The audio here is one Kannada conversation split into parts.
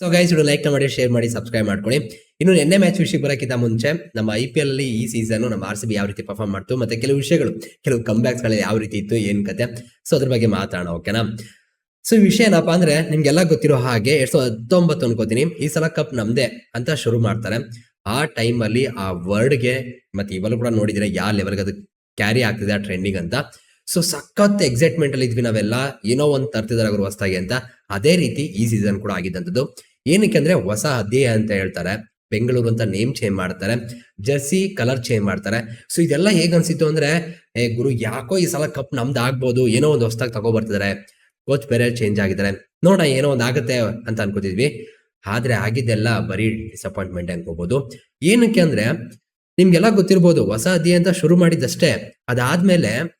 ಸೊ ಗೈಸ್ ಇಡು ಲೈಕ್ ಮಾಡಿ ಶೇರ್ ಮಾಡಿ ಸಬ್ಸ್ಕ್ರೈಬ್ ಮಾಡ್ಕೊಳ್ಳಿ. ಇನ್ನು ನಿನ್ನೆ ಮ್ಯಾಚ್ ವಿಷಯಕ್ಕೆ ಬರೋಕ್ಕಿಂತ ಮುಂಚೆ ನಮ್ಮ ಐ ಪಿ ಎಲ್ ಅಲ್ಲಿ ಈ ಸೀಸನ್ ನಮ್ಮ ಆರ್ ಸಿ ಬಿ ಯಾವ ರೀತಿ ಪರ್ಫಾರ್ಮ್ ಮಾಡ್ತು ಮತ್ತೆ ಕೆಲವು ವಿಷಯಗಳು, ಕೆಲವು ಕಂಬ್ಯಾಕ್ಸ್ಗಳಲ್ಲಿ ಯಾವ ರೀತಿ ಇತ್ತು, ಏನ್ ಕತೆ. ಸೊ ಅದ್ರ ಬಗ್ಗೆ ಮಾತಾಡೋಣ ಓಕೆನಾ ಸೊ ವಿಷಯ ಏನಪ್ಪಾ ಅಂದ್ರೆ ನಿಮ್ಗೆಲ್ಲ ಗೊತ್ತಿರೋ ಹಾಗೆ ಎರಡ್ ಸಾವಿರದ ಹತ್ತೊಂಬತ್ತು ಅನ್ಕೋತೀನಿ. ಈ ಸಲ ಕಪ್ ನಮ್ದೇ ಅಂತ ಶುರು ಮಾಡ್ತಾರೆ. ಆ ಟೈಮ್ ಅಲ್ಲಿ ಆ ವರ್ಡ್ಗೆ ಮತ್ತೆ ಇವಲ್ಲೂ ಕೂಡ ನೋಡಿದ್ರೆ ಯಾವ ಲೆವೆಲ್ಗೆ ಅದು ಕ್ಯಾರಿ ಆಗ್ತಿದೆ, ಆ ಟ್ರೆಂಡಿಂಗ್ ಅಂತ. ಸೊ ಸಖತ್ ಎಕ್ಸೈಟ್ಮೆಂಟ್ ಅಲ್ಲಿ ಇದ್ವಿ ನಾವೆಲ್ಲ. ಏನೋ ಒಂದ್ ತರ್ತಿದಾರೆ ಹೊಸದಾಗಿ ಅಂತ. ಅದೇ ರೀತಿ ಈ ಸೀಸನ್ ಕೂಡ ಆಗಿದ್ದಂಥದ್ದು. ಏನಕ್ಕೆ ಅಂದ್ರೆ ಹೊಸ ಅಧ್ಯಯ ಅಂತ ಹೇಳ್ತಾರೆ. ಬೆಂಗಳೂರು ಅಂತ ನೇಮ್ ಚೇಂಜ್ ಮಾಡ್ತಾರೆ. ಜರ್ಸಿ ಕಲರ್ ಚೇಂಜ್ ಮಾಡ್ತಾರೆ. ಸೊ ಇದೆಲ್ಲ ಹೇಗ್ ಅನ್ಸಿತ್ತು ಅಂದ್ರೆ, ಏ ಗುರು, ಯಾಕೋ ಈ ಸಲ ಕಪ್ ನಮ್ದು ಆಗ್ಬೋದು. ಏನೋ ಒಂದು ಹೊಸದಾಗಿ ತಗೋ ಬರ್ತಿದ್ದಾರೆ ಕೋಚ್ ಬೇರೆ ಚೇಂಜ್ ಆಗಿದ್ದಾರೆ. ನೋಡ ಏನೋ ಒಂದ್ ಆಗುತ್ತೆ ಅಂತ ಅನ್ಕೋತಿದ್ವಿ. ಆದ್ರೆ ಆಗಿದ್ದೆಲ್ಲ ಬರೀ ಡಿಸಪಾಯಿಂಟ್ಮೆಂಟ್ ಅನ್ಕೋಬಹುದು ಏನಕ್ಕೆ ಅಂದ್ರೆ, ನಿಮ್ಗೆಲ್ಲ ಗೊತ್ತಿರ್ಬೋದು, ಹೊಸ ಅಧ್ಯಯ ಅಂತ ಶುರು ಮಾಡಿದ್ದಷ್ಟೇ. ಅದಾದ್ಮೇಲೆ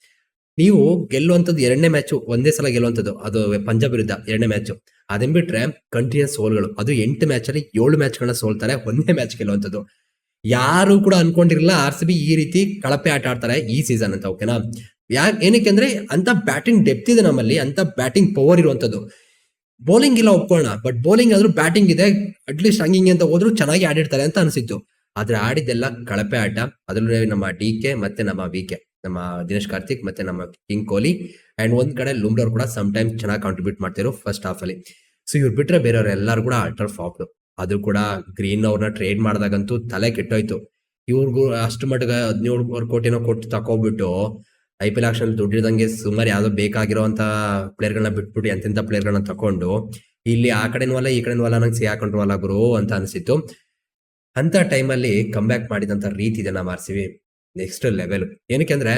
ನೀವು ಗೆಲ್ಲುವಂಥದ್ದು ಎರಡನೇ ಮ್ಯಾಚು ಒಂದೇ ಸಲ ಗೆಲ್ಲುವಂಥದ್ದು, ಅದು ಪಂಜಾಬ್ ವಿರುದ್ಧ ಎರಡನೇ ಮ್ಯಾಚು ಅದನ್ ಬಿಟ್ರೆ ಕಂಟಿನ್ಯೂಸ್ ಸೋಲ್ಗಳು. ಅದು ಎಂಟು ಮ್ಯಾಚಲ್ಲಿ ಏಳು ಮ್ಯಾಚ್ಗಳನ್ನ ಸೋಲ್ತಾರೆ, ಒಂದೇ ಮ್ಯಾಚ್ ಗೆಲ್ಲುವಂಥದ್ದು. ಯಾರು ಕೂಡ ಅನ್ಕೊಂಡಿರಲಿಲ್ಲ, ಆರ್ ಸಿ ಬಿ ಈ ರೀತಿ ಕಳಪೆ ಆಟ ಆಡ್ತಾರೆ ಈ ಸೀಸನ್ ಅಂತ ಓಕೆನಾ ಯಾ ಏನಕ್ಕೆ ಅಂದ್ರೆ ಅಂತ ಬ್ಯಾಟಿಂಗ್ ಡೆಪ್ತ್ ಇದೆ ನಮ್ಮಲ್ಲಿ ಅಂತ ಬ್ಯಾಟಿಂಗ್ ಪವರ್ ಇರುವಂಥದ್ದು. ಬೌಲಿಂಗ್ ಇಲ್ಲ ಒಪ್ಕೊಳ್ಳೋಣ ಬಟ್ ಬೌಲಿಂಗ್ ಆದ್ರೂ ಬ್ಯಾಟಿಂಗ್ ಇದೆ ಅಟ್ಲೀಸ್ಟ್ ಹಂಗಿಂಗೆ ಅಂತ ಹೋದ್ರು ಚೆನ್ನಾಗಿ ಆಡಿರ್ತಾರೆ ಅಂತ ಅನಿಸಿತ್ತು. ಆದ್ರೆ ಆಡಿದ್ದೆಲ್ಲ ಕಳಪೆ ಆಟ. ಅದರಲ್ಲೂ ನಮ್ಮ ಡಿ ಕೆ ಮತ್ತೆ ನಮ್ಮ ವಿ ಕೆ. ನಮ್ಮ ದಿನೇಶ್ ಕಾರ್ತಿಕ್ ಮತ್ತೆ ನಮ್ಮ ಕಿಂಗ್ ಕೊಹ್ಲಿ. ಅಂಡ್ ಒಂದ್ ಕಡೆ ಲುಮ್ಡೋರ್ ಕೂಡ ಸಮ್ ಟೈಮ್ ಚೆನ್ನಾಗಿ ಕಾಂಟ್ರಿಬ್ಯೂಟ್ ಮಾಡ್ತಿರೋ ಫಸ್ಟ್ ಹಾಫ್ ಅಲ್ಲಿ. ಸೊ ಇವ್ರು ಬಿಟ್ರೆ ಬೇರೆಯವ್ರು ಎಲ್ಲರೂ ಕೂಡ ಅಲ್ಟರ್ ಫಾಪ್ ಅದು ಕೂಡ ಗ್ರೀನ್ ಅವ್ರನ್ನ ಟ್ರೇಡ್ ಮಾಡಿದಾಗಂತೂ ತಲೆ ಕೆಟ್ಟೋಯ್ತು. ಇವ್ರಿಗೂ ಅಷ್ಟು ಮಟ್ಟಿಗೆ ಹದಿನೇಳು ಕೋಟಿನೋ ಕೊಟ್ಟು ತಕೋಬಿಟ್ಟು ಐ ಪಿ ಎಲ್ ಆಕ್ಷನ್ ದುಡ್ಡಿದಂಗೆ ಸುಮಾರು ಯಾವ್ದೋ ಬೇಕಾಗಿರೋಂತ ಪ್ಲೇಯರ್ಗಳನ್ನ ಬಿಟ್ಬಿಟ್ಟು ಎಂತೆಂತ ಪ್ಲೇಯರ್ಗಳನ್ನ ತಕೊಂಡು ಇಲ್ಲಿ ಆ ಕಡೆನೂ ಈ ಕಡೆನೂ ನಂಗೆ ಸಿಗಾಕೊಂಡ್ರು ಅಲ್ಲ ಗುರು ಅಂತ ಅನಿಸಿತ್ತು. ಅಂತ ಟೈಮಲ್ಲಿ ಬ್ಯಾಕ್ ಮಾಡಿದಂತ ರೀತಿ ಇದೆ ನಾವು ಆರ್ಸಿವಿ ನೆಕ್ಸ್ಟ್ ಲೆವೆಲ್ ಏನಕ್ಕೆ ಅಂದ್ರೆ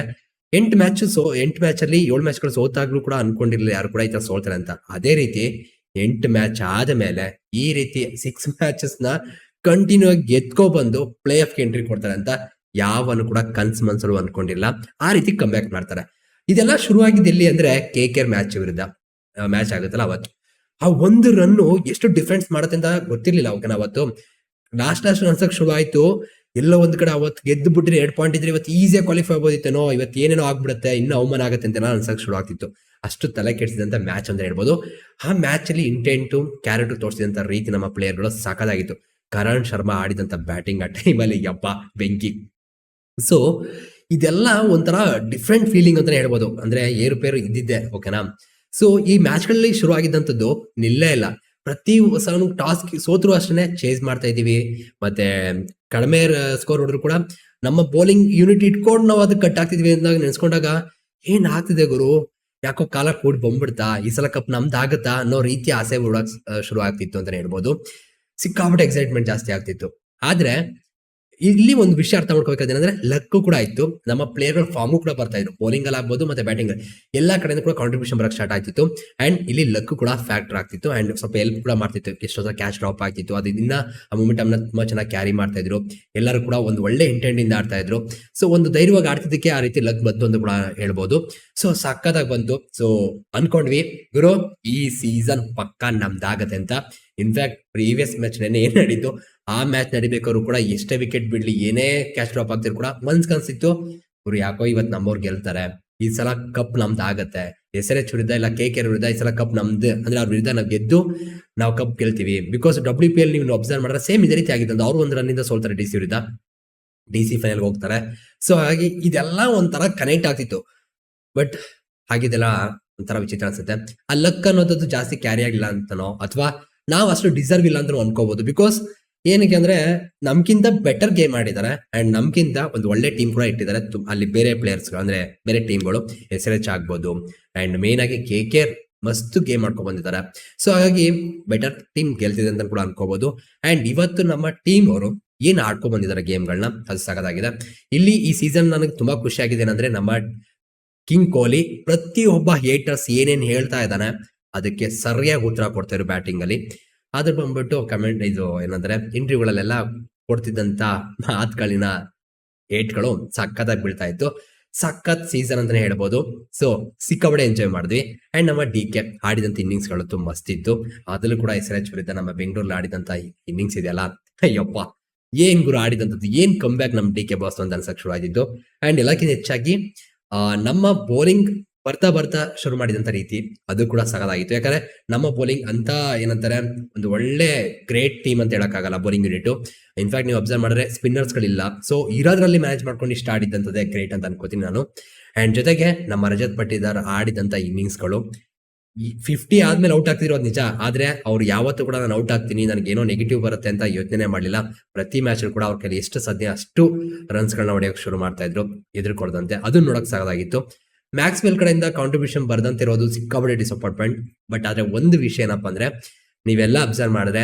ಎಂಟು ಮ್ಯಾಚ್ ಸೋ ಎಂಟು ಮ್ಯಾಚ್ ಅಲ್ಲಿ ಏಳು ಮ್ಯಾಚ್ಗಳು ಸೋತಾಗ್ಲೂ ಕೂಡ ಅನ್ಕೊಂಡಿರ್ಲಿಲ್ಲ ಯಾರು ಕೂಡ ಈ ತರ ಸೋಲ್ತಾರೆ ಅಂತ. ಅದೇ ರೀತಿ ಎಂಟು ಮ್ಯಾಚ್ ಆದ ಮೇಲೆ ಈ ರೀತಿ ಸಿಕ್ಸ್ ಮ್ಯಾಚಸ್ನ ಕಂಟಿನ್ಯೂ ಆಗಿ ಗೆದ್ಕೊ ಬಂದು ಪ್ಲೇ ಆಫ್ ಎಂಟ್ರಿ ಕೊಡ್ತಾರೆ ಅಂತ ಯಾವನು ಕೂಡ ಕನ್ಸ್ ಮನ್ಸಲ್ಲೂ ಅನ್ಕೊಂಡಿಲ್ಲ. ಆ ರೀತಿ ಕಮ್ ಬ್ಯಾಕ್ ಮಾಡ್ತಾರೆ. ಇದೆಲ್ಲ ಶುರುವಾಗಿದೆ ಎಲ್ಲಿ ಅಂದ್ರೆ ಕೆ ಕೆ ಮ್ಯಾಚ್ ವಿರುದ್ಧ ಮ್ಯಾಚ್ ಆಗುತ್ತಲ್ಲ ಅವತ್ತು. ಆ ಒಂದು ರನ್ನು ಎಷ್ಟು ಡಿಫ್ರೆನ್ಸ್ ಮಾಡುತ್ತೆ ಅಂತ ಗೊತ್ತಿರ್ಲಿಲ್ಲ ಅವಕ್ಕೆ ಅವತ್ತು. ಲಾಸ್ಟ್ ಲಾಸ್ಟ್ ಅನ್ಸಕ್ ಶುರು ಆಯ್ತು ಎಲ್ಲೋ ಒಂದ್ ಕಡೆ ಅವತ್ತು ಗೆದ್ದು ಬಿಟ್ಟರೆ ಎರಡು ಪಾಯಿಂಟ್ ಇದ್ರೆ ಇವತ್ತು ಈಸಿಯಾಗಿ ಕ್ವಾಲಿಫೈ ಆಗ್ಬೋದಿತ್ತೇನೋ, ಇವತ್ತು ಏನೇನೋ ಆಗ್ಬಿಡುತ್ತೆ, ಇನ್ನು ಅವಮಾನ ಆಗುತ್ತೆ ಅಂತ ಅನ್ಸಕ್ ಶುರು ಆಗ್ತಿತ್ತು. ಅಷ್ಟು ತಲೆ ಕೆಡಿಸಿದಂತ ಮ್ಯಾಚ್ ಅಂತ ಹೇಳ್ಬೋದು. ಆ ಮ್ಯಾಚ್ ಅಲ್ಲಿ ಇಂಟೆಂಟು ಕ್ಯಾರೆಕ್ಟರ್ ತೋರಿಸಿದಂತ ರೀತಿ ನಮ್ಮ ಪ್ಲೇಯರ್ಗಳು ಸಾಕಾಗಿತ್ತು ಕರಣ್ ಶರ್ಮಾ ಆಡಿದಂತ ಬ್ಯಾಟಿಂಗ್ ಆ ಟೈಮಲ್ಲಿ ಯಪ್ಪ, ಬೆಂಕಿ. ಸೊ ಇದೆಲ್ಲ ಒಂಥರ ಡಿಫ್ರೆಂಟ್ ಫೀಲಿಂಗ್ ಅಂತಾನೆ ಹೇಳ್ಬೋದು. ಅಂದ್ರೆ ಏರುಪೇರು ಇದ್ದಿದ್ದೆ ಓಕೆನಾ ಸೊ ಈ ಮ್ಯಾಚ್ಗಳಲ್ಲಿ ಶುರು ಆಗಿದ್ದಂಥದ್ದು ನಿಲ್ಲೇ ಇಲ್ಲ. ಪ್ರತಿ ಸಲ ಟಾಸ್ಕ್ ಸೋತ್ರು ಅಷ್ಟೇ ಚೇಸ್ ಮಾಡ್ತಾ ಇದೀವಿ ಮತ್ತೆ ಕಡಿಮೆ ಸ್ಕೋರ್ ಹೊಡೆದ್ರು ಕೂಡ ನಮ್ಮ ಬೌಲಿಂಗ್ ಯೂನಿಟ್ ಇಟ್ಕೊಂಡು ನಾವು ಅದಕ್ಕೆ ಕಟ್ ಆಗ್ತಿದ್ವಿ ಅಂದಾಗ ನೆನೆಸ್ಕೊಂಡಾಗ ಏನ್ ಆಗ್ತಿದೆ ಗುರು? ಯಾಕೋ ಕಾಲ ಕೂಡಿ ಬಂದ್ಬಿಡ್ತಾ? ಈ ಸಲ ಕಪ್ ನಮ್ದು ಆಗತ್ತಾ? ಅನ್ನೋ ರೀತಿ ಆಸೆ ಬಿಡೋಕ್ ಶುರು ಆಗ್ತಿತ್ತು ಅಂತಾನೆ ಹೇಳ್ಬೋದು. ಸಿಕ್ಕಾಪಟ್ಟೆ ಎಕ್ಸೈಟ್ಮೆಂಟ್ ಜಾಸ್ತಿ ಆಗ್ತಿತ್ತು. ಆದ್ರೆ ಇಲ್ಲಿ ಒಂದು ವಿಷಯ ಅರ್ಥ ಮಾಡ್ಕೋಬೇಕಾದ್ರೆ ಲಕ್ ಕೂಡ ಇತ್ತು ನಮ್ಮ ಪ್ಲೇಯರ್ಗಳ ಫಾರ್ಮು ಕೂಡ ಬರ್ತಾ ಇದ್ರು. ಬೌಲಿಂಗ್ ಅಲ್ಲಿ ಆಗ್ಬೋದು ಮತ್ತೆ ಬ್ಯಾಟಿಂಗ್ ಎಲ್ಲಾ ಕಡೆಯಿಂದ ಕೂಡ ಕಾಂಟ್ರಿಬ್ಯೂಷನ್ ಬರಕ್ ಸ್ಟಾರ್ಟ್ ಆಗ್ತಿತ್ತು. ಅಂಡ್ ಇಲ್ಲಿ ಲಕ್ ಕೂಡ ಫ್ಯಾಕ್ಟರ್ ಆಗ್ತಿತ್ತು. ಅಂಡ್ ಸ್ವಲ್ಪ ಹೆಲ್ಪ್ ಕೂಡ ಮಾಡ್ತಿತ್ತು. ಎಷ್ಟೊತ್ತ ಕ್ಯಾಶ್ ಡ್ರಾಪ್ ಆಗ್ತಿತ್ತು. ಅದರಿಂದ ಆ ಮೂಮೆಂಟ್ ಅನ್ನ ತುಂಬಾ ಚೆನ್ನಾಗಿ ಕ್ಯಾರಿ ಮಾಡ್ತಾ ಇದ್ರು. ಎಲ್ಲರೂ ಕೂಡ ಒಂದು ಒಳ್ಳೆ ಇಂಟೆಂಟ್ ಇಂದ ಆಡ್ತಾ ಇದ್ರು. ಸೊ ಒಂದು ಧೈರ್ಯವಾಗಿ ಆಡ್ತಿದ್ದಕ್ಕೆ ಆ ರೀತಿ ಲಕ್ ಬಂತು ಅಂತ ಕೂಡ ಹೇಳ್ಬೋದು. ಸೊ ಸಕ್ಕದಾಗಿ ಬಂತು. ಸೊ ಅನ್ಕೊಂಡ್ವಿ. ಗುರು, ಈ ಸೀಸನ್ ಪಕ್ಕ ನಮ್ದಾಗತ್ತೆ ಅಂತ. ಇನ್ಫ್ಯಾಕ್ಟ್ ಪ್ರೀವಿಯಸ್ ಮ್ಯಾಚ್ ನೆನೆ ಏನ್ ನಡೀತು? ಆ ಮ್ಯಾಚ್ ನಡಿಬೇಕಾದ್ರು ಕೂಡ ಎಷ್ಟೇ ವಿಕೆಟ್ ಬಿಡ್ಲಿ, ಏನೇ ಕ್ಯಾಚ್ ಡ್ರಾಪ್ ಆಗ್ತಿದ್ರು ಕೂಡ ಮನ್ಸ್ ಕನ್ಸಿತ್ತು. ಇವ್ರು ಯಾಕೋ ಇವತ್ ನಮ್ಮವ್ರು ಗೆಲ್ತಾರೆ. ಈ ಸಲ ಕಪ್ ನಮ್ದು ಆಗತ್ತೆ. ಎಚ್ ವಿರುದ್ಧ ಇಲ್ಲ ಕೆ ಕೆ ಈ ಸಲ ಕಪ್ ನಮ್ದು ಅಂದ್ರೆ ಅವ್ರ ವಿರುದ್ಧ ನಾವು ಗೆದ್ದು ನಾವು ಕಪ್ ಗೆಲ್ತೀವಿ. ಬಿಕಾಸ್ ಡಬ್ಲ್ಯೂ ಪಿ ಎಲ್ ನೀವು ಅಬ್ಸರ್ವ್ ಮಾಡಿದ್ರೆ ಸೇಮ್ ಇದೇ ರೀತಿ ಆಗಿದೆ ಅವ್ರು ಒಂದು ರನ್ನಿಂದ ಸೋಲ್ತಾರೆ ಡಿ ಸಿ ವಿರುದ್ಧ. ಡಿ ಸಿ ಫೈನಲ್ ಹೋಗ್ತಾರೆ. ಸೊ ಹಾಗಾಗಿ ಇದೆಲ್ಲ ಒಂಥರ ಕನೆಕ್ಟ್ ಆಗ್ತಿತ್ತು. ಬಟ್ ಹಾಗಿದೆಲ್ಲ ಒಂಥರ ವಿಚಿತ್ರ ಅನ್ಸುತ್ತೆ. ಆ ಲಕ್ ಅನ್ನೋದದ್ದು ಜಾಸ್ತಿ ಕ್ಯಾರಿ ಆಗಿಲ್ಲ ಅಂತನೋ, ಅಥವಾ ನಾವು ಅಷ್ಟು ಡಿಸರ್ವ್ ಇಲ್ಲ ಅಂತ ಅನ್ಕೋಬಹುದು ಬಿಕಾಸ್ ಏನಕ್ಕೆ ಅಂದ್ರೆ ನಮ್ಗಿಂತ ಬೆಟರ್ ಗೇಮ್ ಆಡಿದ್ದಾರೆ ಅಂಡ್ ನಮ್ಗಿಂತ ಒಂದು ಒಳ್ಳೆ ಟೀಮ್ ಕೂಡ ಇಟ್ಟಿದ್ದಾರೆ ಅಲ್ಲಿ ಬೇರೆ ಪ್ಲೇಯರ್ಸ್ ಅಂದ್ರೆ ಬೇರೆ ಟೀಮ್ಗಳು ಎಸ್ ಎಲ್ ಎಚ್ ಆಗ್ಬೋದು ಅಂಡ್ ಮೇನ್ ಆಗಿ ಕೆ ಕೆ ಮಸ್ತ್ ಗೇಮ್ ಮಾಡ್ಕೊಂಡ್ ಬಂದಿದ್ದಾರೆ ಸೊ ಹಾಗಾಗಿ ಬೆಟರ್ ಟೀಮ್ ಗೆಲ್ತಿದೆ ಅಂತ ಕೂಡ ಅನ್ಕೋಬಹುದು ಅಂಡ್ ಇವತ್ತು ನಮ್ಮ ಟೀಮ್ ಅವರು ಏನ್ ಆಡ್ಕೊಂಡ್ ಬಂದಿದ್ದಾರೆ ಗೇಮ್ಗಳನ್ನ ಅದು ಸಾಕಾಗಿದೆ ಇಲ್ಲಿ ಈ ಸೀಸನ್ ನನಗೆ ತುಂಬಾ ಖುಷಿ ಆಗಿದೆ ಏನಂದ್ರೆ ನಮ್ಮ ಕಿಂಗ್ ಕೊಹ್ಲಿ ಪ್ರತಿಯೊಬ್ಬ ಹೇಟರ್ಸ್ ಏನೇನ್ ಹೇಳ್ತಾ ಇದ್ದಾನೆ ಅದಕ್ಕೆ ಸರಿಯಾಗಿ ಉತ್ತರ ಕೊಡ್ತಾರೆ ಬ್ಯಾಟಿಂಗ್ ಅಲ್ಲಿ. ಅದ್ರ ಬಂದ್ಬಿಟ್ಟು ಕಮೆಂಟ್ ಇದು ಏನಂದ್ರೆ ಇಂಟರ್ವ್ಯೂಗಳಲ್ಲೆಲ್ಲ ಕೊಡ್ತಿದ್ದಂತ ಮಾತುಗಳಿನ ಏಟ್ಗಳು ಸಖತ್ತಾಗಿ ಬೀಳ್ತಾ ಇತ್ತು. ಸಖತ್ ಸೀಸನ್ ಅಂತಾನೆ ಹೇಳ್ಬೋದು. ಸೊ ಸಿಕ್ಕಾಬಡೆ ಎಂಜಾಯ್ ಮಾಡಿದ್ವಿ. ಅಂಡ್ ನಮ್ಮ ಡಿ ಕೆ ಆಡಿದಂತ ಇನ್ನಿಂಗ್ಸ್ಗಳು ತುಂಬಾ ಮಸ್ತಿತ್ತು ಅದ್ರಲ್ಲೂ ಕೂಡ ಎಸ್ ಎಚ್ ವಿರುದ್ಧ ನಮ್ಮ ಬೆಂಗಳೂರಲ್ಲಿ ಆಡಿದಂತ ಇನ್ನಿಂಗ್ಸ್ ಇದೆಯಲ್ಲ? ಅಯ್ಯಪ್ಪ! ಏನ್ ಗುರು ಆಡಿದಂಥದ್ದು? ಏನ್ ಕಂಬ್ಯಾಕ್ ನಮ್ ಡಿ ಕೆ ಬಾಸ್ ಅಂತ ಅನ್ಸಕ್ ಶುರು ಆಗಿದ್ದು ಅಂಡ್ ಎಲ್ಲಕ್ಕಿಂತ ಹೆಚ್ಚಾಗಿ ನಮ್ಮ ಬೌಲಿಂಗ್ ಬರ್ತಾ ಬರ್ತಾ ಶುರು ಮಾಡಿದಂತ ರೀತಿ ಅದು ಕೂಡ ಸಗದಾಗಿತ್ತು ಯಾಕಂದ್ರೆ ನಮ್ಮ ಬೌಲಿಂಗ್ ಅಂತ ಏನಂತಾರೆ, ಒಂದು ಒಳ್ಳೆ ಗ್ರೇಟ್ ಟೀಮ್ ಅಂತ ಹೇಳಕ್ಕಾಗಲ್ಲ ಬೌಲಿಂಗ್ ಯೂನಿಟ್ ಇನ್ಫ್ಯಾಕ್ಟ್ ನೀವು ಅಬ್ಸರ್ವ್ ಮಾಡಿದ್ರೆ ಸ್ಪಿನ್ನರ್ಸ್ ಗಳಿಲ್ಲ. ಸೊ ಇರೋದ್ರಲ್ಲಿ ಮ್ಯಾನೇಜ್ ಮಾಡ್ಕೊಂಡು ಇಷ್ಟ ಆಡಿದ್ದಂಥದ್ದೇ ಗ್ರೇಟ್ ಅಂತ ಅನ್ಕೋತೀನಿ ನಾನು. ಅಂಡ್ ಜೊತೆಗೆ ನಮ್ಮ ರಜತ್ ಪಟ್ಟಿದಾರ್ ಆಡಿದಂತ ಇನ್ನಿಂಗ್ಸ್ಗಳು ಫಿಫ್ಟಿ ಆದ್ಮೇಲೆ ಔಟ್ ಆಗ್ತಿರೋದು ನಿಜ. ಆದ್ರೆ ಅವ್ರು ಯಾವತ್ತೂ ಕೂಡ ನಾನು ಔಟ್ ಆಗ್ತೀನಿ ನನಗೆ ಏನೋ ನೆಗೆಟಿವ್ ಬರುತ್ತೆ ಅಂತ ಯೋಚನೆ ಮಾಡಲಿಲ್ಲ. ಪ್ರತಿ ಮ್ಯಾಚ್ ಕೂಡ ಅವ್ರ ಕೈಲಿ ಎಷ್ಟು ಸಾಧ್ಯ ಅಷ್ಟು ರನ್ಸ್ ಗಳನ್ನ ಹೊಡೆಯೋಕೆ ಶುರು ಮಾಡ್ತಾ ಇದ್ರು ಎದುರ್ಕೊಡ್ದಂತೆ ಅದನ್ನ ನೋಡಕ್ ಸಾಕಾಗಿತ್ತು ಮ್ಯಾಕ್ಸ್ವೆಲ್ ಕಡೆಯಿಂದ ಕಾಂಟ್ರಿಬ್ಯೂಷನ್ ಬರ್ದಂತೆ ಇರೋದು ಸಿಕ್ಕಾಪಟ್ಟೆ ಡಿಸಪಾಯಿಂಟ್ಮೆಂಟ್ ಬಟ್ ಆದ್ರೆ ಒಂದು ವಿಷಯ ಏನಪ್ಪಾ ಅಂದ್ರೆ, ನೀವೆಲ್ಲ ಅಬ್ಸರ್ವ್ ಮಾಡಿದ್ರೆ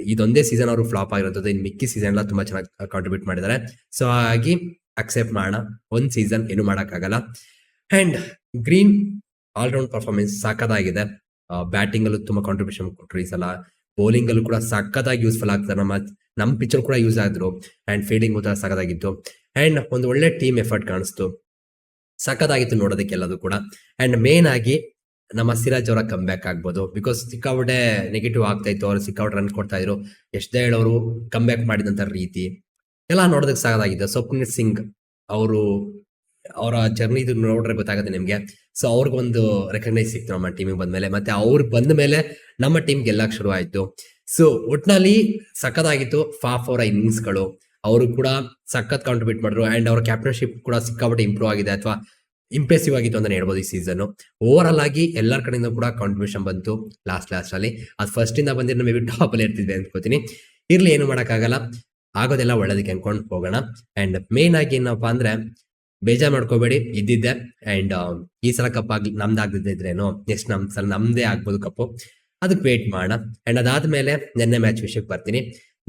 ಇದೊಂದೇ ಸೀಸನ್ ಅವರು ಫ್ಲಾಪ್ ಆಗಿರೋದು ಇನ್ ಮಿಕ್ಕಿ ಸೀಸನ್ ಎಲ್ಲ ತುಂಬಾ ಚೆನ್ನಾಗಿ ಕಾಂಟ್ರಿಬ್ಯೂಟ್ ಮಾಡಿದ್ದಾರೆ. ಸೊ ಹಾಗಾಗಿ ಅಕ್ಸೆಪ್ಟ್ ಮಾಡೋಣ. ಒಂದ್ ಸೀಸನ್ ಏನು ಮಾಡೋಕ್ಕಾಗಲ್ಲ. And green all round performance ಸಾಕದಾಗಿದೆ batting ಅಲ್ಲೂ ತುಂಬಾ ಕಾಂಟ್ರಿಬ್ಯೂಷನ್ ಕೊಟ್ರು ಈ ಸಲ. ಬೌಲಿಂಗ್ ಅಲ್ಲೂ ಕೂಡ ಸಖತ್ತಾಗಿ ಯೂಸ್ಫುಲ್ ಆಗ್ತಾರೆ ನಮ್ಮ ನಮ್ಮ ಪಿಚ್ಚರ್ ಕೂಡ ಯೂಸ್ ಆದ್ರು ಅಂಡ್ ಫೀಲ್ಡಿಂಗ್ ಕೂಡ ಸಖತ್ತಾಗಿತ್ತು. ಅಂಡ್ ಒಂದು ಒಳ್ಳೆ ಟೀಮ್ ಎಫರ್ಟ್ ಕಾಣಿಸ್ತು. ಸಖತ್ತಾಗಿತ್ತು ನೋಡೋದಕ್ಕೆ ಎಲ್ಲದು ಕೂಡ. ಅಂಡ್ ಮೇನ್ ಆಗಿ ನಮ್ಮ ಸಿರಾಜ್ ಅವರ ಕಮ್ ಬ್ಯಾಕ್ ಆಗ್ಬೋದು. ಬಿಕಾಸ್ ಸಿಕ್ಕಾಪಟ್ಟೆ ನೆಗೆಟಿವ್ ಆಗ್ತಾ ಇತ್ತು, ಅವ್ರು ಸಿಕ್ಕಾಪಟ್ಟೆ ರನ್ ಕೊಡ್ತಾ ಇದ್ರು. ಎಷ್ಟೇ ಹೇಳೋರು ಕಮ್ ಬ್ಯಾಕ್ ಮಾಡಿದಂತ ರೀತಿ. ಎಲ್ಲ ನೋಡೋದಕ್ಕೆ ಸಾಕಾಗಿದೆ ಸ್ವಪ್ನ ಸಿಂಗ್ ಅವರು, ಅವರ ಜರ್ನಿ ನೋಡ್ರೆ ಗೊತ್ತಾಗುತ್ತೆ ನಿಮ್ಗೆ. ಸೊ ಅವ್ರಿಗೊಂದು ರೆಕಗ್ನೈಸ್ ಸಿಕ್ತು ನಮ್ಮ ಟೀಮಿಗೆ ಬಂದ್ಮೇಲೆ. ಮತ್ತೆ ಅವ್ರು ಬಂದ ಮೇಲೆ ನಮ್ಮ ಟೀಮ್ ಗೆಲ್ಲಕ್ಕೆ ಶುರು ಆಯ್ತು ಸೊ ಒಟ್ನಲ್ಲಿ ಸಖತ್ತಾಗಿತ್ತು. ಫಾಫ್ ಅವರ ಇನ್ನಿಂಗ್ಸ್ಗಳು ಅವರು ಕೂಡ ಸಖತ್ ಕಾಂಟ್ರಿಬ್ಯೂಟ್ ಮಾಡಿದ್ರು ಅಂಡ್ ಅವರ ಕ್ಯಾಪ್ಟನ್ಶಿಪ್ ಕೂಡ ಸಿಕ್ಕಾಪಟ್ಟೆ ಇಂಪ್ರೂವ್ ಆಗಿದೆ ಅಥವಾ ಇಂಪ್ರೆಸಿವ್ ಆಗಿತ್ತು ಅಂತಾನೆ ಹೇಳ್ಬೋದು ಈ ಸೀಸನ್ ಓವರ್ ಆಲ್ ಆಗಿ ಎಲ್ಲರ ಕಡೆಯಿಂದ ಕೂಡ ಕಾಂಟ್ರಿಬ್ಯೂಷನ್ ಬಂತು ಲಾಸ್ಟ್ ಲಾಸ್ಟ್ ಅಲ್ಲಿ. ಅದು ಫಸ್ಟ್ ಇಂದ ಬಂದಿರೋ ಮೇ ಬಿ ಟಾಪ್ ಅಲ್ಲಿ ಇರ್ತಿದ್ವಿ ಅನ್ಕೋತೀನಿ. ಇರ್ಲಿ, ಏನು ಮಾಡೋಕ್ಕಾಗಲ್ಲ. ಆಗೋದೆಲ್ಲ ಒಳ್ಳೇದಕ್ಕೆ ಅನ್ಕೊಂಡು ಹೋಗೋಣ. ಅಂಡ್ ಮೇನ್ ಆಗಿ ಏನಪ್ಪಾ ಅಂದ್ರೆ ಬೇಜಾರು ಮಾಡ್ಕೋಬೇಡಿ, ಇದ್ದಿದ್ದೆ. ಅಂಡ್ ಈ ಸಲ ಕಪ್ ಆಗ್ಲಿ ನಮ್ದಾಗ್ದಿದ್ರೇನು ನೆಕ್ಸ್ಟ್ ನಮ್ ಸಲ ನಮ್ದೇ ಆಗ್ಬೋದು ಕಪ್ಪು ಅದಕ್ಕೆ ವೇಟ್ ಮಾಡೋಣ. ಅಂಡ್ ಅದಾದ್ಮೇಲೆ ನಿನ್ನೆ ಮ್ಯಾಚ್ ವಿಷಯಕ್ಕೆ ಬರ್ತೀನಿ.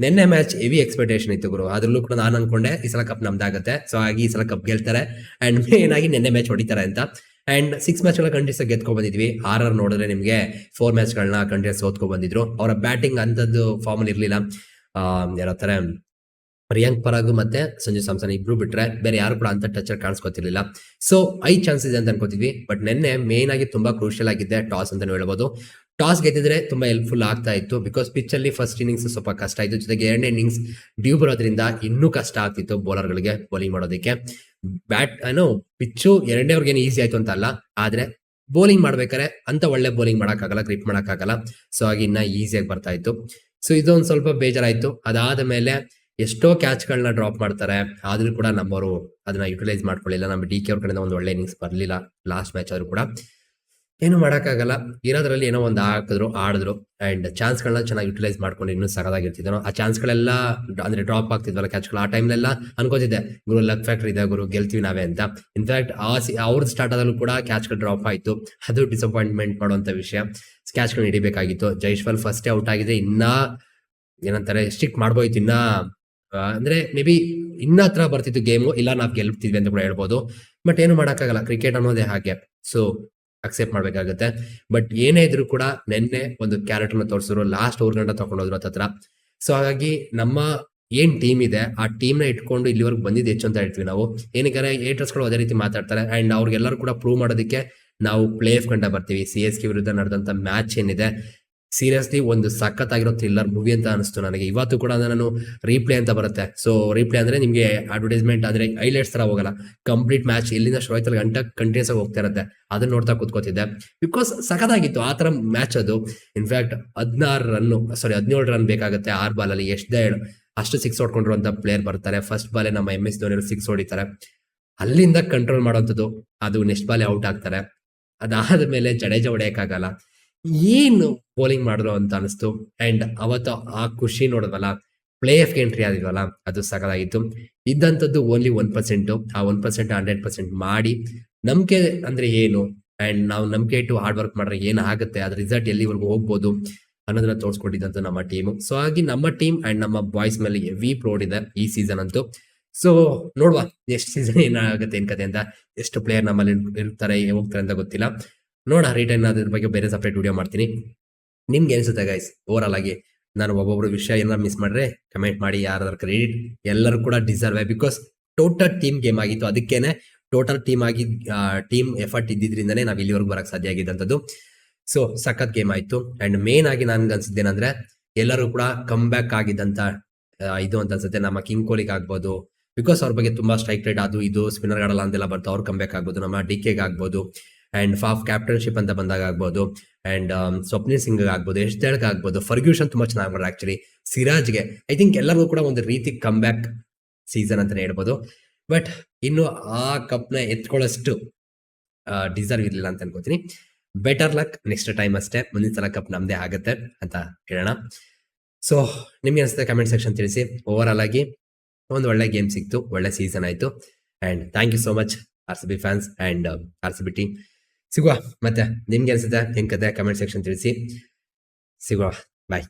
ನಿನ್ನೆ ಮ್ಯಾಚ್ ಹೆವಿ ಎಕ್ಸ್ಪೆಕ್ಟೇಷನ್ ಇತ್ತು ಗುರು. ಅದ್ರಲ್ಲೂ ಕೂಡ ನಾನು ಅನ್ಕೊಂಡೆ ಈ ಸಲ ಕಪ್ ನಮ್ದಾಗುತ್ತೆ. ಸೊ ಹಾಗೆ ಈ ಸಲ ಕಪ್ ಗೆಲ್ತಾರೆ. ಅಂಡ್ ಮೇನ್ ಆಗಿ ನಿನ್ನೆ ಮ್ಯಾಚ್ ಹೊಡಿತಾರೆ ಅಂತ. ಅಂಡ್ ಸಿಕ್ಸ್ ಮ್ಯಾಚ್ಗಳ ಕಂಟಿನ್ಯೂಸ್ ಗೆದ್ಕೊ ಬಂದಿದ್ವಿ. ಆರ್ ಆರ್ ನೋಡಿದ್ರೆ ನಿಮಗೆ ಫೋರ್ ಮ್ಯಾಚ್ ಗಳನ್ನ ಓದ್ಕೊ ಬಂದಿದ್ರು. ಅವರ ಬ್ಯಾಟಿಂಗ್ ಅಂತದ್ದು ಫಾರ್ಮ್ ಇರಲಿಲ್ಲ. ಯಾರೋ ತರ ಪ್ರಿಯಾಂಕ್ ಪರಾಗು ಮತ್ತೆ ಸಂಜು ಸಾಮ್ಸನ್ ಇಬ್ರು ಬಿಟ್ರೆ ಬೇರೆ ಯಾರು ಕೂಡ ಅಂತ ಟಚ್ ಕಾಣಿಸ್ಕೊತಿರ್ಲಿಲ್ಲ. ಸೊ ಐ ಚಾನ್ಸಸ್ ಅಂತ ಅನ್ಕೋತಿದ್ವಿ. ಬಟ್ ನಿನ್ನೆ ಮೇನ್ ಆಗಿ ತುಂಬಾ ಕ್ರೂಷಿಯಲ್ ಆಗಿದೆ ಟಾಸ್ ಅಂತ ಹೇಳ್ಬೋದು. ಟಾಸ್ ಗೆದ್ದಿದ್ರೆ ತುಂಬಾ ಹೆಲ್ಪ್ಫುಲ್ ಆಗ್ತಾ ಇತ್ತು ಬಿಕಾಸ್ ಪಿಚ್ ಅಲ್ಲಿ ಫಸ್ಟ್ ಇನ್ನಿಂಗ್ಸ್ ಸ್ವಲ್ಪ ಕಷ್ಟ ಆಯ್ತು ಜೊತೆಗೆ ಎರಡನೇ ಇನ್ನಿಂಗ್ಸ್ ಡ್ಯೂ ಬರೋದ್ರಿಂದ ಇನ್ನೂ ಕಷ್ಟ ಆಗ್ತಿತ್ತು ಬೌಲರ್ ಗಳಿಗೆ ಬೌಲಿಂಗ್ ಮಾಡೋದಕ್ಕೆ. ಬ್ಯಾಟ್ ಏನು ಪಿಚ್ಚು ಎರಡನೇ ಅವ್ರಿಗೇನು ಈಸಿ ಆಯ್ತು ಅಂತ ಅಲ್ಲ, ಆದ್ರೆ ಬೌಲಿಂಗ್ ಮಾಡ್ಬೇಕಾದ್ರೆ ಅಂತ ಒಳ್ಳೆ ಬೌಲಿಂಗ್ ಮಾಡೋಕ್ಕಾಗಲ್ಲ ಗ್ರಿಪ್ ಮಾಡೋಕ್ಕಾಗಲ್ಲ. ಸೊ ಹಾಗೆ ಇನ್ನ ಈಸಿಯಾಗಿ ಬರ್ತಾ ಇತ್ತು. ಸೊ ಇದೊಂದು ಸ್ವಲ್ಪ ಬೇಜಾರಾಯ್ತು. ಅದಾದ ಮೇಲೆ ಎಷ್ಟೋ ಕ್ಯಾಚ್ ಗಳನ್ನ ಡ್ರಾಪ್ ಮಾಡ್ತಾರೆ. ಆದ್ರೂ ಕೂಡ ನಮ್ಮವರು ಅದನ್ನ ಯುಟಿಲೈಸ್ ಮಾಡ್ಕೊಳ್ಳಿಲ್ಲ. ನಮ್ಮ ಡಿ ಕೆ ಅವ್ರ ಕಡೆಯಿಂದ ಒಂದು ಒಳ್ಳೆ ಇನ್ನಿಂಗ್ಸ್ ಬರಲಿಲ್ಲ ಲಾಸ್ಟ್ ಮ್ಯಾಚ್ ಆದ್ರೂ ಕೂಡ. ಏನು ಮಾಡೋಕ್ಕಾಗಲ್ಲ. ಇರೋದ್ರಲ್ಲಿ ಏನೋ ಒಂದು ಹಾಕಿದ್ರು, ಆಡಿದ್ರು ಅಂಡ್ ಚಾನ್ಸ್ ಗಳನ್ನ ಚೆನ್ನಾಗಿ ಯುಟಿಲೈಸ್ ಮಾಡ್ಕೊಂಡು ಇನ್ನೂ ಸಗದಾಗಿರ್ತಿದ್ರು ಆ ಚಾನ್ಸ್ ಗಳೆಲ್ಲ ಅಂದ್ರೆ ಡ್ರಾಪ್ ಆಗ್ತಿದ್ವಲ್ಲ ಕ್ಯಾಚ್ಗಳು ಆ ಟೈಮ್ಲೆಲ್ಲ ಅನ್ಕೋತಿದ್ದೆ. ಗುರು ಲಕ್ ಫ್ಯಾಕ್ಟ್ರಿ ಇದೆ, ಗುರು ಗೆಲ್ತೀವಿ ನಾವೇ ಅಂತ. ಇನ್ಫ್ಯಾಕ್ಟ್ ಆ ಅವ್ರದ್ದು ಸ್ಟಾರ್ಟ್ ಆದಲ್ಲೂ ಕೂಡ ಕ್ಯಾಚ್ಗಳು ಡ್ರಾಪ್ ಆಯ್ತು. ಅದು ಡಿಸಪಾಯಿಂಟ್ಮೆಂಟ್ ಮಾಡುವಂತ ವಿಷಯ. ಕ್ಯಾಚ್ಗಳನ್ನ ಹಿಡಿಬೇಕಾಗಿತ್ತು. ಜೈಶ್ವಾಲ್ ಫಸ್ಟ್ ಔಟ್ ಆಗಿದೆ. ಇನ್ನ ಏನಂತಾರೆ ಸ್ಟಿಕ್ ಮಾಡ್ಬೋಯ್ತು. ಇನ್ನ ಅಂದ್ರೆ ಮೇ ಬಿ ಇನ್ನ ಹತ್ರ ಬರ್ತಿತ್ತು ಗೇಮು ಇಲ್ಲ ನಾವು ಗೆಲ್ತಿದ್ವಿ ಅಂತ ಕೂಡ ಹೇಳ್ಬೋದು. ಬಟ್ ಏನು ಮಾಡಕ್ಕಾಗಲ್ಲ. ಕ್ರಿಕೆಟ್ ಅನ್ನೋದೇ ಹಾಗೆ. ಸೊ ಅಕ್ಸೆಪ್ಟ್ ಮಾಡ್ಬೇಕಾಗತ್ತೆ. ಬಟ್ ಏನೇ ಇದ್ರು ಕೂಡ ನಿನ್ನೆ ಒಂದು ಕ್ಯಾರೆಕ್ಟರ್ನ ತೋರಿಸಿದ್ರು ಲಾಸ್ಟ್ ಓವರ್ ಗಂಟ ತಗೊಂಡೋದ್ರು ಹತ್ರ. ಸೊ ಹಾಗಾಗಿ ನಮ್ಮ ಏನ್ ಟೀಮ್ ಇದೆ, ಆ ಟೀಮ್ನ ಇಟ್ಕೊಂಡು ಇಲ್ಲಿವರೆಗೂ ಬಂದಿದ್ದು ಹೆಚ್ಚು ಅಂತ ಹೇಳ್ತೀವಿ ನಾವು. ಏನಕ್ಕೆ ಏಟರ್ಸ್ಗಳು ಅದೇ ರೀತಿ ಮಾತಾಡ್ತಾರೆ. ಅಂಡ್ ಅವ್ರಿಗೆಲ್ಲರೂ ಕೂಡ ಪ್ರೂವ್ ಮಾಡೋದಕ್ಕೆ ನಾವು ಪ್ಲೇ ಆಫ್ ಕಂಡ ಬರ್ತೀವಿ. ಸಿ ಎಸ್ ಕೆ ವಿರುದ್ಧ ನಡೆದಂತ ಮ್ಯಾಚ್ ಏನಿದೆ ಸೀರಿಯಸ್ಲಿ ಒಂದು ಸಖತ್ತಾಗಿರೋ ಥ್ರಿಲ್ಲರ್ ಮೂವಿ ಅಂತ ಅನಿಸ್ತು ನನಗೆ. ಇವತ್ತು ಕೂಡ ನಾನು ರೀಪ್ಲೇ ಅಂತ ಬರುತ್ತೆ. ಸೊ ರೀಪ್ಲೇ ಅಂದ್ರೆ ನಿಮಗೆ ಅಡ್ವರ್ಟೈಸ್ಮೆಂಟ್ ಅಂದ್ರೆ ಹೈಲೈಟ್ಸ್ ತರ ಹೋಗಲ್ಲ. ಕಂಪ್ಲೀಟ್ ಮ್ಯಾಚ್ ಎಲ್ಲಿಂದ ಶುರು ಗಂಟ ಕಂಟಿನ್ಯೂಸ್ ಆಗಿ ಹೋಗ್ತಾ ಇರುತ್ತೆ. ಅದನ್ನ ನೋಡ್ತಾ ಕೂತ್ಕೋತಿದ್ದೆ. ಬಿಕಾಸ್ ಸಖತ್ತಾಗಿತ್ತು ಆ ತರ ಮ್ಯಾಚ್ ಅದು. ಇನ್ಫ್ಯಾಕ್ಟ್ ಹದಿನಾರು ರನ್ ಸಾರಿ ಹದಿನೇಳು ರನ್ ಬೇಕಾಗುತ್ತೆ ಆರ್ ಬಾಲ್ ಅಲ್ಲಿ. ಎಷ್ಟೇ ಅಷ್ಟು ಸಿಕ್ಸ್ ಹೊಡ್ಕೊಂಡಿರುವಂತ ಪ್ಲೇಯರ್ ಬರ್ತಾರೆ. ಫಸ್ಟ್ ಬಾಲೆ ನಮ್ಮ ಎಂ ಎಸ್ ಧೋನಿ ಸಿಕ್ಸ್ ಹೊಡಿತಾರೆ. ಅಲ್ಲಿಂದ ಕಂಟ್ರೋಲ್ ಮಾಡುವಂಥದ್ದು, ಅದು ನೆಕ್ಸ್ಟ್ ಬಾಲೆ ಔಟ್ ಆಗ್ತಾರೆ. ಅದಾದ ಮೇಲೆ ಜಡೇಜ ಹೊಡೆಯಕ್ಕಾಗಲ್ಲ. ಏನು? ಬೌಲಿಂಗ್ ಮಾಡಿದ್ರು ಅಂತ ಅನಿಸ್ತು. ಅಂಡ್ ಅವತ್ತು ಆ ಖುಷಿ ನೋಡಿದ್ವಲ್ಲ ಪ್ಲೇ ಆಫ್ ಎಂಟ್ರಿ ಆದಿದ್ವಲ್ಲ, ಅದು ಸಕಲಾಗಿತ್ತು ಇದ್ದಂಥದ್ದು ಓನ್ಲಿ ಒನ್ ಪರ್ಸೆಂಟ್ ಆ ಒನ್ ಪರ್ಸೆಂಟ್ ಹಂಡ್ರೆಡ್ ಪರ್ಸೆಂಟ್ ಮಾಡಿ, ನಂಬಿಕೆ ಅಂದ್ರೆ ಏನು? ಅಂಡ್ ನಾವು ನಂಬಿಕೆ ಇಟ್ಟು ಹಾರ್ಡ್ ವರ್ಕ್ ಮಾಡಿದ್ರೆ ಏನಾಗುತ್ತೆ? ಅದ್ರ ರಿಸಲ್ಟ್ ಎಲ್ಲಿವರೆಗೂ ಹೋಗ್ಬೋದು? ಅನ್ನೋದನ್ನ ತೋರಿಸ್ಕೊಟ್ಟಿದ್ದಂತ ನಮ್ಮ ಟೀಮ್ ಸೊ ಹಾಗೆ ನಮ್ಮ ಟೀಮ್ ಅಂಡ್ ನಮ್ಮ ಬಾಯ್ಸ್ ಮೇಲೆ ಹೆವಿ ಪ್ರೌಡ್ ಇದೆ ಈ ಸೀಸನ್ ಅಂತೂ. ಸೊ ನೋಡುವ ನೆಕ್ಸ್ಟ್ ಸೀಸನ್ ಏನಾಗುತ್ತೆ ಏನ್ ಕತೆ ಅಂತ? ಎಷ್ಟು ಪ್ಲೇಯರ್ ನಮ್ಮಲ್ಲಿ ಇರ್ತಾರೆ ಹೋಗ್ತಾರೆ ಅಂತ ಗೊತ್ತಿಲ್ಲ. ನೋಡ ರಿಟರ್ನ್ ಅದ್ರ ಬಗ್ಗೆ ಬೇರೆ ಸಪ್ರೇಟ್ ವಿಡಿಯೋ ಮಾಡ್ತೀನಿ. ನಿಮ್ಗೆ ಅನಿಸುತ್ತೆ ಗೈಸ್ ಓವರ್ ಆಗಿ ನಾನು ಒಬ್ಬೊಬ್ರು ವಿಷಯ ಏನಾರ ಮಿಸ್ ಮಾಡ್ರೆ ಕಮೆಂಟ್ ಮಾಡಿ, ಯಾರಾದ್ರೂ ಕ್ರೆಡಿಟ್ ಎಲ್ಲರೂ ಕೂಡ deserve because total team game ಆಗಿತ್ತು. ಅದಕ್ಕೇನೆ ಟೋಟಲ್ ಟೀಮ್ ಆಗಿ ಟೀಮ್ ಎಫರ್ಟ್ ಇದ್ದಿದ್ರಿಂದನೇ ನಾವು ಇಲ್ಲಿವರೆಗೂ ಬರಕ್ ಸಾಧ್ಯ ಆಗಿದ್ದಂಥದ್ದು. ಸೊ ಸಖತ್ ಗೇಮ್ ಆಯ್ತು. ಅಂಡ್ ಮೇನ್ ಆಗಿ ನನ್ಗೆ ಅನ್ಸಿದ್ದೇನಂದ್ರೆ ಎಲ್ಲರೂ ಕೂಡ ಕಮ್ ಬ್ಯಾಕ್ ಆಗಿದ್ದಂತ ಇದು ಅಂತ ಅನ್ಸುತ್ತೆ. ನಮ್ಮ ಕಿಂಗ್ ಕೊಹ್ಲಿಗೆ ಆಗ್ಬೋದು. ಬಿಕಾಸ್ ಅವ್ರ ಬಗ್ಗೆ ತುಂಬಾ ಸ್ಟ್ರೈಕ್ ರೇಟ್ ಅದು ಇದು ಸ್ಪಿನ್ನರ್ ಆಡಲ್ಲ ಅಂತೆಲ್ಲ ಬರ್ತಾ ಅವ್ರು ಕಮ್ ಬ್ಯಾಕ್ ಆಗ್ಬೋದು. ನಮ್ಮ ಡಿ ಕೆಗೆ ಆಗ್ಬೋದು. ಅಂಡ್ ಫಾಫ್ ಕ್ಯಾಪ್ಟನ್ಶಿಪ್ ಅಂತ ಬಂದಾಗ ಆಗ್ಬೋದು. ಅಂಡ್ ಸ್ವಪ್ನಿ ಸಿಂಗ್ ಆಗ್ಬೋದು ಎಷ್ಟೇಳಕ್ ಆಗ್ಬೋದು ಫರ್ಗ್ಯೂಷನ್ ತುಂಬಾ ಚೆನ್ನಾಗಿ ಮಾಡ್ರೆ ಆಕ್ಚುಲಿ ಸಿರಾಜ್ಗೆ ಐ ಥಿಂಕ್ ಎಲ್ಲರಿಗೂ ಕೂಡ ಒಂದು ರೀತಿ ಕಮ್ ಬ್ಯಾಕ್ ಸೀಸನ್ ಅಂತಾನೆ ಹೇಳ್ಬೋದು. ಬಟ್ ಇನ್ನು ಆ ಕಪ್ನ ಎತ್ಕೊಳ್ಳೋಷ್ಟು ಡಿಸರ್ವ್ ಇರಲಿಲ್ಲ ಅಂತ ಅನ್ಕೋತೀನಿ. ಬೆಟರ್ ಲಕ್ ನೆಕ್ಸ್ಟ್ ಟೈಮ್ ಅಷ್ಟೇ. ಮುಂದಿನ ಸಲ ಕಪ್ ನಮ್ದೇ ಆಗುತ್ತೆ ಅಂತ ಹೇಳೋಣ ಸೊ ನಿಮ್ಗೆ ಅನಿಸುತ್ತೆ ಕಮೆಂಟ್ ಸೆಕ್ಷನ್ ತಿಳಿಸಿ. ಓವರ್ ಆಗಿ ಒಂದು ಒಳ್ಳೆ ಗೇಮ್ ಸಿಕ್ತು, ಒಳ್ಳೆ ಸೀಸನ್ ಆಯ್ತು. And thank you so much R C B fans and R C B team ಸಿಗುವ ಮತ್ತೆ ನಿಮ್ಗೆ ಅನ್ಸುತ್ತೆ ಹೆಂಗ್ ಕತೆ ಕಮೆಂಟ್ ಸೆಕ್ಷನ್ ತಿಳಿಸಿ. ಸಿಗುವ. ಬಾಯ್